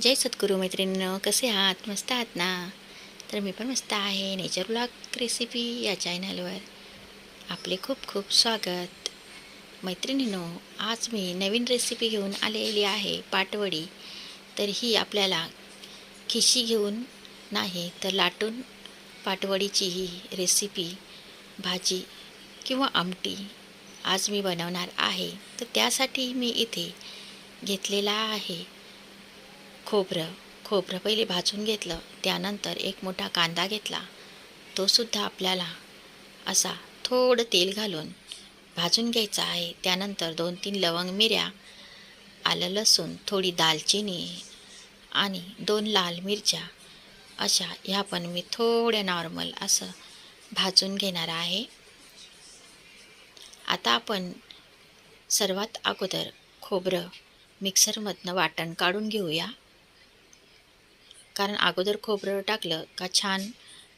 जय सद्गुरू मैत्रिणीनं कसे आहात? मस्त आहात ना? तर मी पण मस्त आहे. नेचर ब्लॉग रेसिपी या चॅनलवर आपले खूप खूप स्वागत. मैत्रिणींनो आज मी नवीन रेसिपी घेऊन आलेली आहे पाटवडी. तर ही आपल्याला खिशी घेऊन नाही तर लाटून पाटवडीची ही रेसिपी भाजी किंवा आमटी आज मी बनवणार आहे. तर त्यासाठी मी इथे घेतलेला आहे. खोबरं खोबरं पहिले भाजून घेतलं. त्यानंतर एक मोठा कांदा घेतला. तोसुद्धा आपल्याला असा थोडं तेल घालून भाजून घ्यायचा आहे. त्यानंतर दोन तीन लवंग मिऱ्या आलं लसूण थोडी दालचिनी आणि दोन लाल मिरच्या अशा ह्या पण मी थोड्या नॉर्मल असं भाजून घेणार आहे. आता आपण सर्वात अगोदर खोबरं मिक्सरमधनं वाटण काढून घेऊया. कारण अगोदर खोबरं टाकलं का छान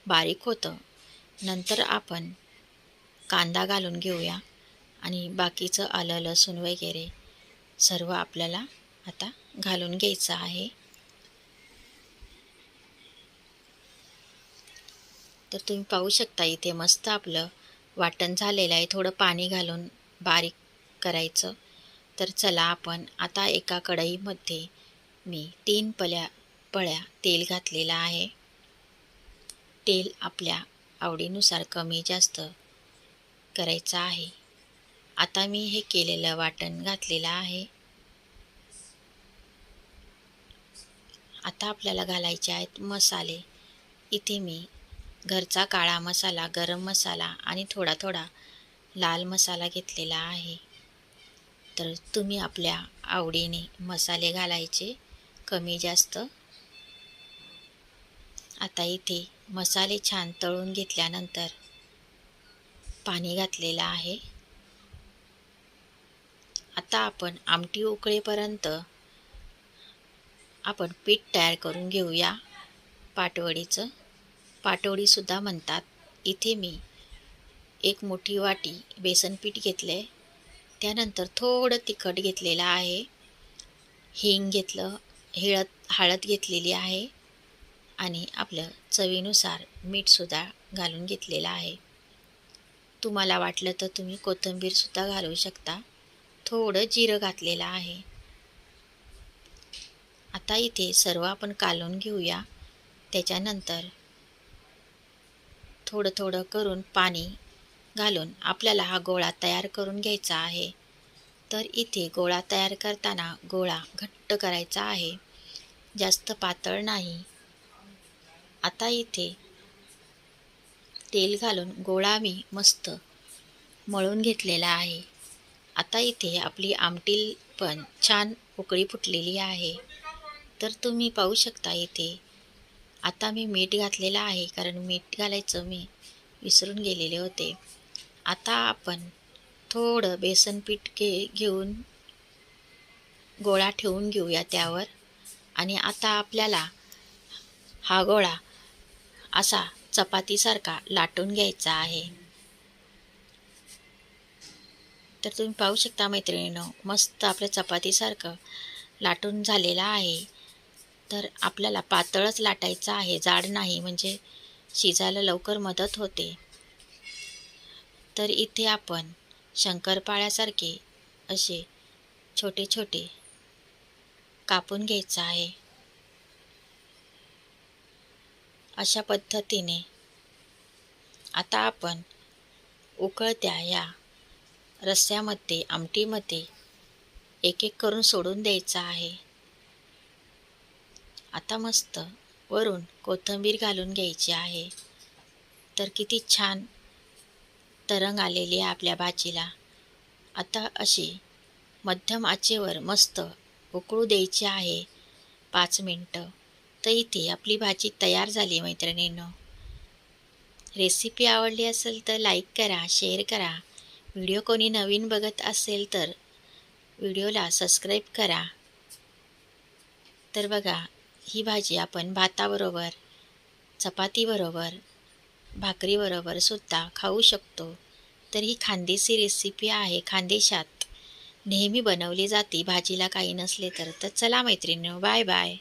बारीक होतं. नंतर आपण कांदा घालून घेऊया आणि बाकीचं आलं लसूण वगैरे सर्व आपल्याला आता घालून घ्यायचं आहे. तर तुम्ही पाहू शकता इथे मस्त आपलं वाटण झालेलं आहे. थोडं पाणी घालून बारीक करायचं. तर चला आपण आता एका कढईमध्ये मी तीन पल्या पळ्या तेल घातलेलं आहे. तेल आपल्या आवडीनुसार कमी जास्त करायचं आहे. आता मी हे केलेलं वाटण घातलेलं आहे. आता आपल्याला घालायचे आहेत मसाले. इथे मी घरचा काळा मसाला गरम मसाला आणि थोडा थोडा लाल मसाला घेतलेला आहे. तर तुम्ही आपल्या आवडीने मसाले घालायचे कमी जास्त आता इथे मसाले छान तळून घेतल्यानंतर पाणी घातलेलं आहे. आता आपण आमटी उकळेपर्यंत आपण पीठ तयार करून घेऊया. पाटवडीचं पाटवडीसुद्धा म्हणतात. इथे मी एक मोठी वाटी बेसन पीठ घेतले त्यानंतर थोडं तिखट घेतलेलं आहे. हिंग घेतलं हिळत हळद घेतलेली आहे. आणि आपलं चवीनुसार मीठसुद्धा घालून घेतलेलं आहे. तुम्हाला वाटलं तर तुम्ही कोथिंबीरसुद्धा घालू शकता. थोडं जिरं घातलेलं आहे. आता इथे सर्व आपण कालून घेऊया. त्याच्यानंतर थोडं थोडं करून पाणी घालून आपल्याला हा गोळा तयार करून घ्यायचा आहे. तर इथे गोळा तयार करताना गोळा घट्ट करायचा आहे. जास्त पातळ नाही. आता इथे तेल घालून गोळा मी मस्त मळून घेतलेला आहे. आता इथे आपली आमटी पण छान उकळी फुटलेली आहे. तर तुम्ही पाहू शकता इथे. आता मी मीठ घातलेलं आहे कारण मीठ घालायचं मी विसरून गेलेले होते. आता आपण थोडं बेसन पीठ घे घेऊन गोळा ठेवून घेऊया त्यावर. आणि आता आपल्याला हा गोळा असा चपातीसारखा लाटून घ्यायचा आहे. तर तुम्ही पाहू शकता मैत्रिणीनं मस्त आपल्या चपातीसारखं लाटून झालेलं आहे. तर आपल्याला पातळच लाटायचं आहे जाड नाही म्हणजे शिजायला लवकर मदत होते. तर इथे आपण शंकरपाळ्यासारखे असे छोटे छोटे कापून घ्यायचं आहे. अशा पद्धतीने. आता आपण उकळत्या या रस्स्यामध्ये आमटीमध्ये एक एक करून सोडून द्यायचं आहे. आता मस्त वरून कोथिंबीर घालून घ्यायची आहे. तर किती छान तरंग आलेली आहे आपल्या भाजीला. आता अशी मध्यम आचेवर मस्त उकळू द्यायची आहे पाच मिनटं. तर इथे आपली भाजी तयार झाली मैत्रिणींनो. रेसिपी आवडली असेल तर लाईक करा शेअर करा. व्हिडिओ कोणी नवीन बघत असेल तर व्हिडिओला सबस्क्राईब करा. तर बघा ही भाजी आपण भाताबरोबर चपातीबरोबर भाकरीबरोबर सुद्धा खाऊ शकतो. तर ही खानदेशी रेसिपी आहे. खानदेशात नेहमी बनवली जाते. भाजीला काही नसले तर. तर चला मैत्रिणी बाय बाय